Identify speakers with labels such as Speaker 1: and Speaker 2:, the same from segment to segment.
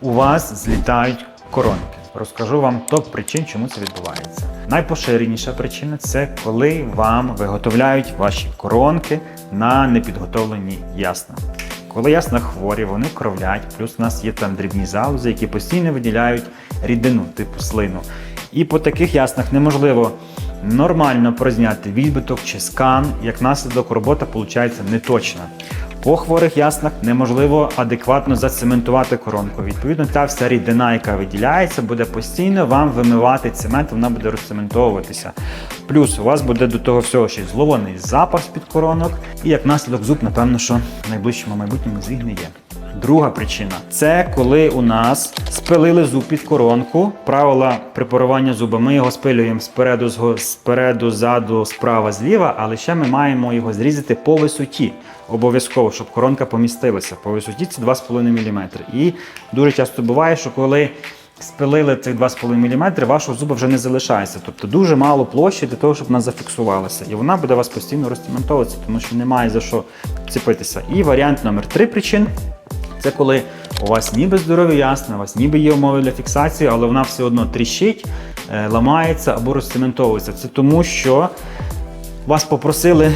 Speaker 1: У вас злітають коронки. Розкажу вам топ причин, чому це відбувається. Найпоширеніша причина це коли вам виготовляють ваші коронки на непідготовлені ясна. Коли ясна хворі, вони кровлять, плюс у нас є там дрібні залози, які постійно виділяють рідину, типу слину. І по таких яснах неможливо нормально прозняти відбиток чи скан, як наслідок робота виходить неточна. По хворих яснах неможливо адекватно зацементувати коронку. Відповідно, та вся рідина, яка виділяється, буде постійно вам вимивати цемент, вона буде розцементовуватися. Плюс у вас буде до того всього ще й злований запах з-під коронок, і як наслідок зуб, напевно, що в найближчому майбутньому зігниє. Друга причина це коли у нас спилили зуб під коронку. Правила препарування зуба. Ми його спилюємо спереду, спереду, ззаду, справа, зліва, але ще ми маємо його зрізати по висоті. Обов'язково, щоб коронка помістилася. По висоті це 2,5 мм. І дуже часто буває, що коли спилили цих 2,5 мм, вашого зуба вже не залишається. Тобто дуже мало площі для того, щоб вона зафіксувалася. І вона буде у вас постійно розцементовуватися, тому що немає за що цепитися. І варіант номер 3 причин. Це коли у вас ніби здорові ясна, у вас ніби є умови для фіксації, але вона все одно тріщить, е, ламається або розцементовується. Це тому, що вас попросили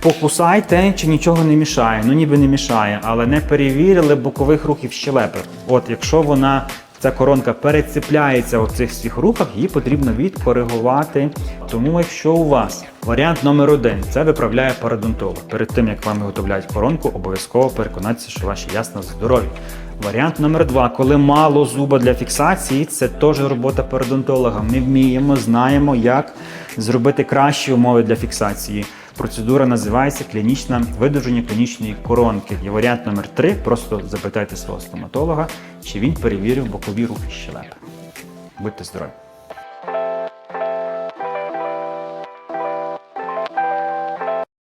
Speaker 1: покусайте, чи нічого не мішає. Ну ніби не мішає, але не перевірили бокових рухів щелепи. От якщо вона. Ця коронка перецепляється у цих всіх рухах, її потрібно відкоригувати. Тому, якщо у вас варіант номер один це виправляє парадонтолог. Перед тим як вам виготовляють коронку, обов'язково переконатися, що ваші ясна здорові. Варіант номер два, коли мало зуба для фіксації, це теж робота парадонтолога. Ми вміємо, знаємо, як зробити кращі умови для фіксації. Процедура називається клінічне видовження клінічної коронки. І варіант номер три просто запитайте свого стоматолога, чи він перевірив бокові рухи щелепи. Будьте здорові!